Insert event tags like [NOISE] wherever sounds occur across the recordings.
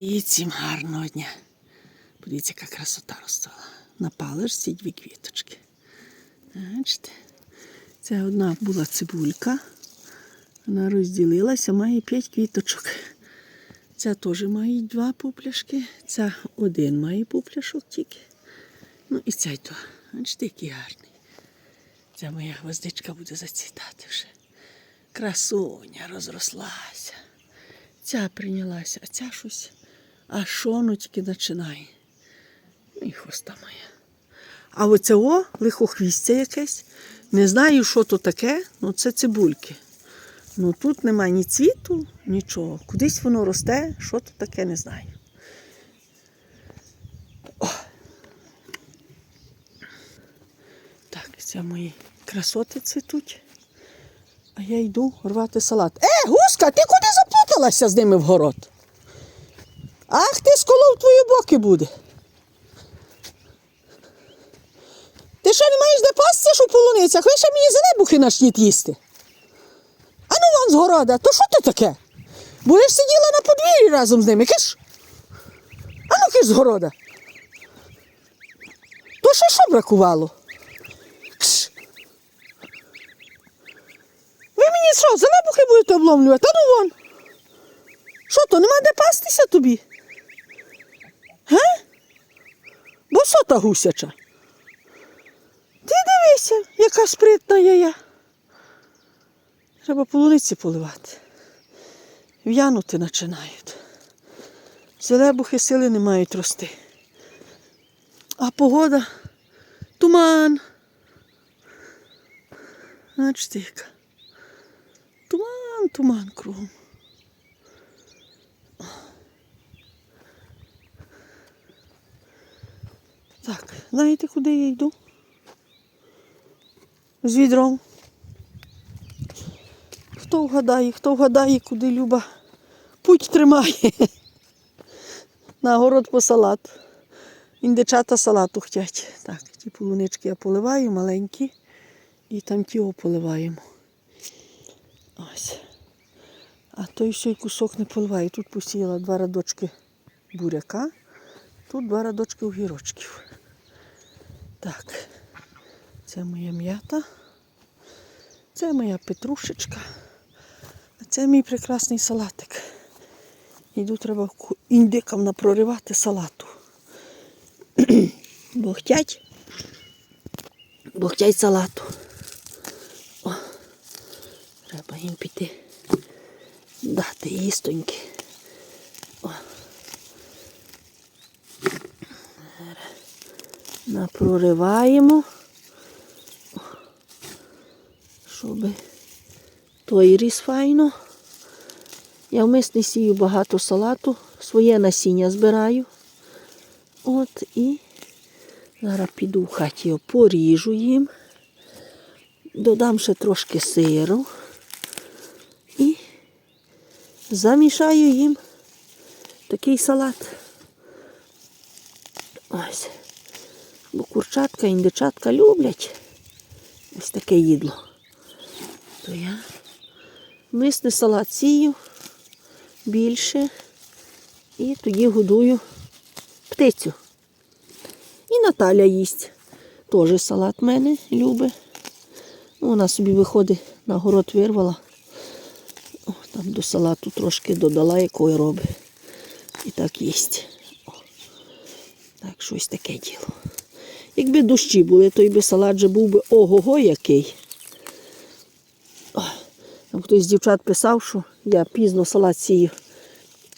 І цим гарного дня. Подивіться, яка красота ростала. На паличці дві квіточки. Бачите? Це одна була цибулька. Вона розділилася, має п'ять квіточок. Ця теж має два пупляшки. Ця один має пупляшок тільки. Ну і цей то. Бачите, який гарний. Ця моя гвоздичка буде зацвітати вже. Красуня розрослася. Ця прийнялася, а ця щось. А що воно тільки починає? І хвоста моя. А оце о, лихохвістя якесь. Не знаю, що то таке, ну це цибульки. Ну тут немає ні цвіту, нічого. Кудись воно росте, що то таке, не знаю. О. Так, це мої красоти цвітуть. А я йду рвати салат. Е, гуска, ти куди заплуталася з ними в город? Ах, ти сколов твої боки буде. Ти що не маєш де пастися, що в полуницях? Ви ще мені зелебухи начніть їсти. А ну вон з города, то що то таке? Будеш сиділа на подвір'ї разом з ними, киш? А ну киш з города. То ще що бракувало? Кш. Ви мені що, зелебухи будете обломлювати? А ну вон. Що то, нема де пастися тобі? Бо гусяча? Ти дивися, яка спритна є я. Треба полуниці поливати. В'янути починають. Зелебухи сили не мають рости. А погода туман. Бачите, яка. Туман, туман кругом. Так, знаєте, куди я йду? З відром. Хто вгадає, хто вгадає, куди Люба путь тримає. На город по салат. Індичата салату хотять. Так, ті полунички я поливаю, маленькі. І там ті поливаємо. Ось. А той ще й кусок не поливаю. Тут посіяла два радочки буряка, тут два радочки огірочків. Так, це моя м'ята, це моя петрушечка, а це мій прекрасний салатик. Йду треба індикам напроривати салату. [CLEARS THROAT] Бо хотять, бо хотять салату. О, треба їм піти дати їстоньки. О. Напрориваємо, щоб той ріс файно. Я вмисне сію багато салату, своє насіння збираю. От і зараз піду в хаті поріжу їм, додам ще трошки сиру і замішаю їм такий салат. Ось. Бо курчатка, індичатка люблять ось таке їдло. То я мисний салат сію більше і тоді годую птицю. І Наталя їсть. Теж салат мене любить. Ну, Вона собі виходить на город вирвала. О, там до салату трошки додала, якої робить. І так їсть. О, так, щось таке діло. Якби дощі були, то й би салат же був би ого-го який. Там хтось з дівчат писав, що я пізно салат сію.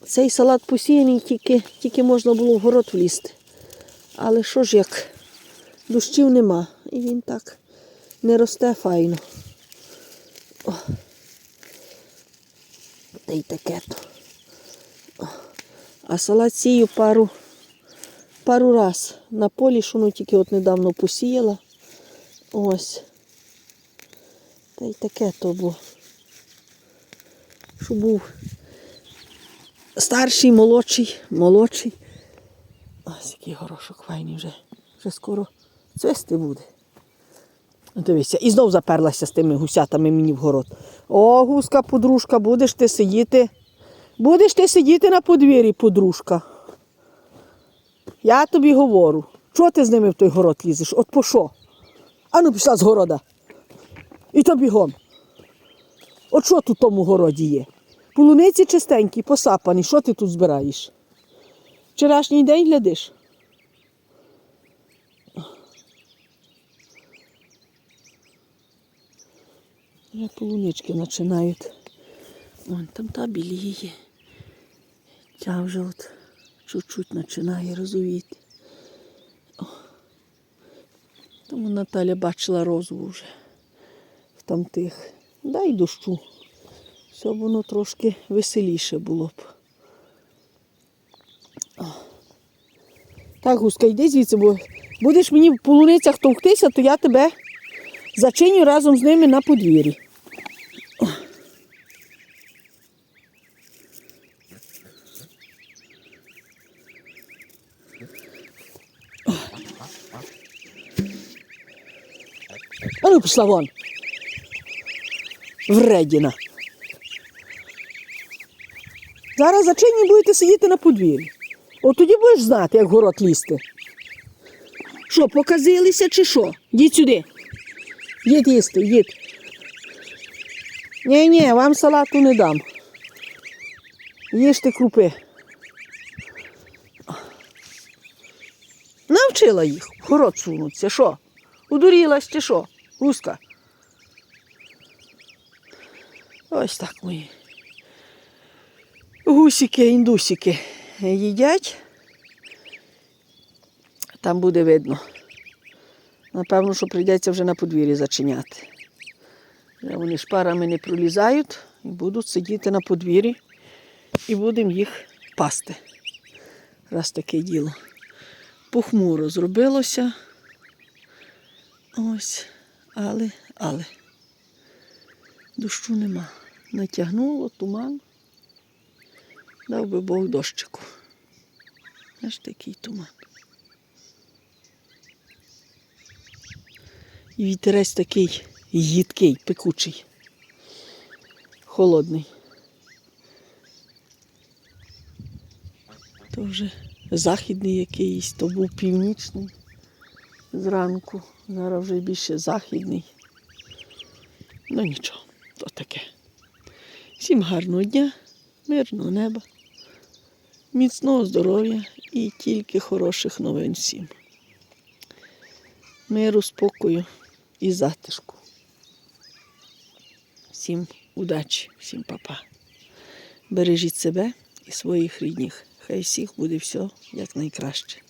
Цей салат посіяний, тільки, тільки можна було в город влізти. Але що ж як дощів нема. І він так не росте файно. О. Та й таке то. А салат сію пару, пару раз на полі, що ну тільки от недавно посіяла. Ось. Та й таке то було. Що був старший, молодший, молодший. Ось який горошок файний вже. Вже скоро цвести буде. Дивися, і знов заперлася з тими гусятами мені в город. О, гуска, подружка, будеш ти сидіти Будеш ти сидіти на подвір'ї, подружка. Я тобі говорю. Чого ти з ними в той город лізеш? От по що? Ану пішла з города. І то бігом. От що тут в тому городі є? Полуниці чистенькі, посапані. Що ти тут збираєш? Вчорашній день глядиш? Вже полунички починають. Вон там та біліє. Ця вже от чуть-чуть починає розовіти. О. Тому Наталя бачила розову вже в там тих. Дай дощу. Все воно трошки веселіше було б. О. Так, Гуска, йди звідси, бо будеш мені в полуницях товктися, то я тебе зачиню разом з ними на подвір'ї. А ну пішла вон. Вредіна. Зараз зачинні будете сидіти на подвір'ї. От тоді будеш знати, як город лізти. Що, показилися чи що? Йдіть сюди. Їдь їсти, їдь. Ні, ні, вам салату не дам. Їжте крупи. Навчила їх в сунуться. Що? Удурілась чи що? Гуска. Ось так мої. Гусики, індусики їдять. Там буде видно. Напевно, що прийдеться вже на подвір'ї зачиняти. Вони шпарами не пролізають і будуть сидіти на подвір'ї і будемо їх пасти. Раз таке діло. Похмуро зробилося. Ось, але, але. Дощу нема. Натягнуло туман. Дав би Бог дощику. Аж такий туман. І вітерець такий їдкий, пекучий, холодний. То вже західний якийсь, то був північний зранку. Зараз вже більше західний. Ну нічого, то таке. Всім гарного дня, мирного неба, міцного здоров'я і тільки хороших новин всім. Миру, спокою і затишку. Всім удачі, всім папа. Бережіть себе і своїх рідних. Хай всіх буде все як найкраще.